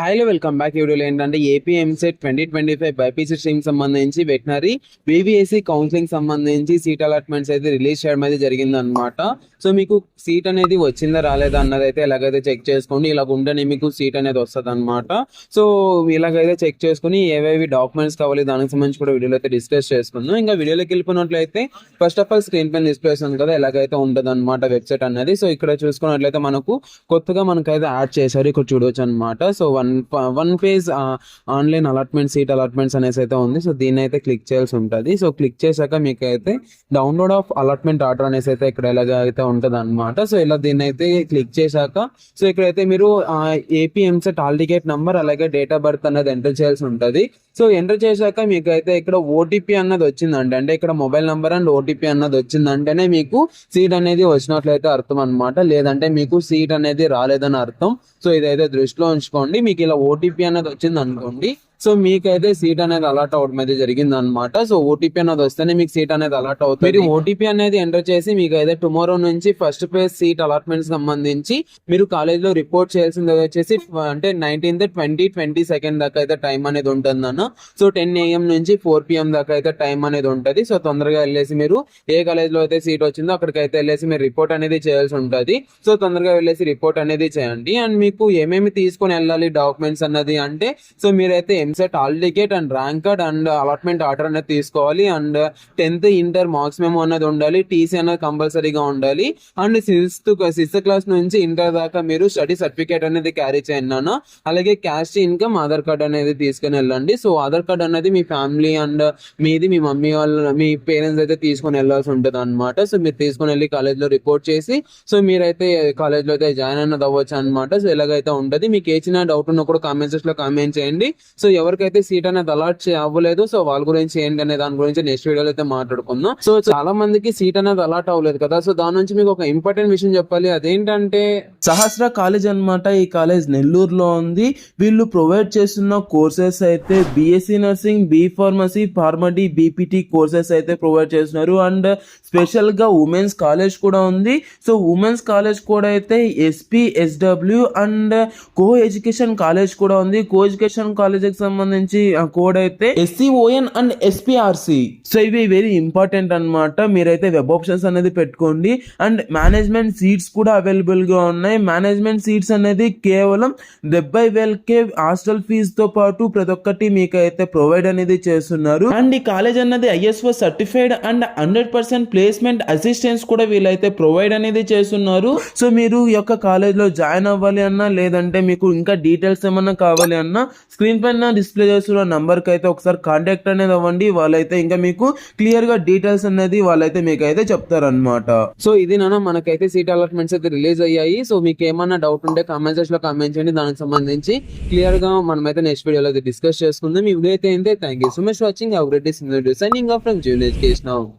హాయ్లో welcome back వీడియోలో ఏంటంటే AP EAMCET twenty twenty five BiPC stream సంబంధించి వెటనరీ బీబీఎస్సీ కౌన్సిలింగ్ సంబంధించి సీట్ అలాట్మెంట్స్ అయితే రిలీజ్ చేయడం అయితే జరిగింది అనమాట సో మీకు సీట్ అనేది వచ్చిందా రాలేదా అన్నది అయితే ఎలాగైతే చెక్ చేసుకోండి. ఇలా ఉంటేనే మీకు సీట్ అనేది వస్తుంది అనమాట సో ఇలాగైతే చెక్ చేసుకుని ఏవేవి డాక్యుమెంట్స్ కావాలి దానికి సంబంధించి కూడా వీడియోలో అయితే డిస్కస్ చేసుకుందాం. ఇంకా వీడియోలోకి వెళ్ళిపోయినట్లయితే ఫస్ట్ ఆఫ్ ఆల్ స్క్రీన్ పైన డిస్ప్లే వస్తుంది కదా ఎలాగైతే ఉంటుంది అనమాట వెబ్సైట్ అనేది. సో ఇక్కడ చూసుకున్నట్లయితే మనకు కొత్తగా మనకైతే యాడ్ చేశారు. ఇక్కడ చూడవచ్చు అనమాట so one one page online allotment seat allotments అనేసి అయితే ఉంది. సో దీన్ని అయితే క్లిక్ చేయాల్సి ఉంటుంది. సో క్లిక్ చేశాక మీకు అయితే డౌన్లోడ్ ఆఫ్ అలాట్మెంట్ ఆర్డర్ అనేసి అయితే ఇక్కడ ఎలాగ అయితే ఉంటుంది అనమాట సో ఇలా దీన్ని అయితే క్లిక్ చేశాక సో ఇక్కడైతే మీరు AP EAMCET hall ticket number అలాగే డేట్ ఆఫ్ బర్త్ అనేది ఎంటర్ చేయాల్సి ఉంటుంది. సో ఎంటర్ చేశాక మీకు అయితే ఇక్కడ ఓటీపీ అన్నది వచ్చిందంటే అంటే ఇక్కడ మొబైల్ నంబర్ అండ్ ఓటీపీ అన్నది వచ్చిందంటేనే మీకు సీట్ అనేది వచ్చినట్లయితే అర్థం అనమాట లేదంటే మీకు సీట్ అనేది రాలేదని అర్థం. సో ఇదైతే దృష్టిలో ఉంచుకోండి. మీకు ఇలా ఓటీపీ అనేది వచ్చింది అనుకోండి సో మీకైతే సీట్ అనేది అలాట్ అవడం అయితే జరిగింది అనమాట సో ఓటీపీ అనేది వస్తేనే మీకు సీట్ అనేది అలాట్ అవుతుంది. మీరు ఓటీపీ అనేది ఎంటర్ చేసి మీకు అయితే టుమారో నుంచి ఫస్ట్ ఫేజ్ సీట్ అలాట్మెంట్ సంబంధించి మీరు కాలేజ్లో రిపోర్ట్ చేయాల్సింది వచ్చేసి అంటే నైన్టీన్త్ ట్వంటీ ట్వంటీ సెకండ్ దాకా అయితే టైం అనేది ఉంటుంది అన్న. సో టెన్ ఏఎం నుంచి ఫోర్ పిఎం దాకా అయితే టైం అనేది ఉంటుంది. సో తొందరగా వెళ్ళేసి మీరు ఏ కాలేజ్లో అయితే సీట్ వచ్చిందో అక్కడికి అయితే వెళ్ళేసి మీరు రిపోర్ట్ అనేది చేయాల్సి ఉంటుంది. సో తొందరగా వెళ్ళేసి రిపోర్ట్ అనేది చేయండి. అండ్ మీకు ఏమేమి తీసుకొని వెళ్ళాలి డాక్యుమెంట్స్ అన్నది అంటే సో మీరైతే EAMCET hall ticket and rank card and allotment order అనేది తీసుకోవాలి. అండ్ టెన్త్ ఇంటర్ మార్క్స్ మేము అనేది ఉండాలి. టీసీ అనేది కంపల్సరీగా ఉండాలి. అండ్ సిక్స్త్ సిక్స్త్ క్లాస్ నుంచి ఇంటర్ దాకా మీరు స్టడీ సర్టిఫికేట్ అనేది క్యారీ చేయండి. అన్న అలాగే క్యాష్ ఇన్కమ్ ఆధార్ కార్డ్ అనేది తీసుకుని వెళ్ళండి. సో ఆధార్ కార్డ్ అనేది మీ ఫ్యామిలీ అండ్ మీది మీ మమ్మీ వాళ్ళ మీ పేరెంట్స్ అయితే తీసుకొని వెళ్ళాల్సి ఉంటుంది అనమాట సో మీరు తీసుకొని వెళ్ళి కాలేజ్లో రిపోర్ట్ చేసి సో మీరైతే కాలేజ్లో అయితే జాయిన్ అన్నది అవ్వచ్చు అనమాట సో ఎలాగైతే ఉంటుంది మీకు ఏ చిన్న డౌట్ ఉన్నా కూడా కామెంట్లో కామెంట్ చేయండి. సో ఎవరికైతే సీట్ అనేది అలాట్ అవ్వలేదు సో వాళ్ళ గురించి ఏంటి అనే దాని గురించి నెక్స్ట్ వీడియోలో అయితే మాట్లాడుకుందాం. సో చాలా మందికి సీట్ అనేది అలాట్ అవ్వలేదు కదా సో దాని నుంచి మీకు ఒక ఇంపార్టెంట్ విషయం చెప్పాలి. అదేంటంటే సహస్ర కాలేజ్ అన్నమాట ఈ కాలేజ్ నెల్లూరులో ఉంది. వీళ్ళు ప్రొవైడ్ చేస్తున్న కోర్సెస్ అయితే BSc nursing B pharmacy PharmD BPT courses అయితే ప్రొవైడ్ చేస్తున్నారు. అండ్ స్పెషల్గా ఉమెన్స్ కాలేజ్ కూడా ఉంది. సో ఉమెన్స్ కాలేజ్ కూడా అయితే SP SW and co education college కూడా ఉంది. కో ఎడ్యుకేషన్ కాలేజ్కి సంబంధించి ఆ కోడ్ అయితే ఎస్సీఓఎన్ అండ్ ఎస్పీఆర్సి సో ఇవి వెరీ ఇంపార్టెంట్ అన్నమాట. మీరైతే వెబ్ ఆప్షన్స్ అనేది పెట్టుకోండి. అండ్ మేనేజ్మెంట్ సీట్స్ కూడా అవైలబుల్గా ఉన్నాయి. మేనేజ్మెంట్ సీట్స్ అనేది కేవలం డెబ్బై వేలకే హాస్టల్ ఫీజు తో పాటు ప్రతి ఒక్కటి మీకు అయితే ప్రొవైడ్ అనేది చేస్తున్నారు. అండ్ ఈ కాలేజ్ అన్నది ISO certified and hundred percent placement assistance కూడా వీళ్ళైతే ప్రొవైడ్ అనేది చేస్తున్నారు. సో మీరు ఈ యొక్క కాలేజ్లో జాయిన్ అవ్వాలి అన్నా లేదంటే మీకు ఇంకా డీటెయిల్స్ ఏమన్నా కావాలి అన్నా స్క్రీన్ పైన డిస్ప్లే చేస్తున్న నెంబర్కి అయితే ఒకసారి కాంటాక్ట్ అనేది అవ్వండి. వాళ్ళైతే ఇంకా మీకు క్లియర్గా డీటెయిల్స్ అనేది వాళ్ళైతే మీకు అయితే చెప్తారనమాట సో ఇది నాన్న మనకైతే సీట్ అలాట్మెంట్స్ అయితే రిలీజ్ అయ్యాయి. సో మీకు ఏమన్నా డౌట్ ఉంటే కామెంట్లో కామెంట్ చేయండి. దానికి సంబంధించి క్లియర్గా మనమైతే నెక్స్ట్ వీడియోలో అయితే డిస్కస్ చేసుకుందాం. ఈ వీడియో అయితే thank you so much watching our signing off from June education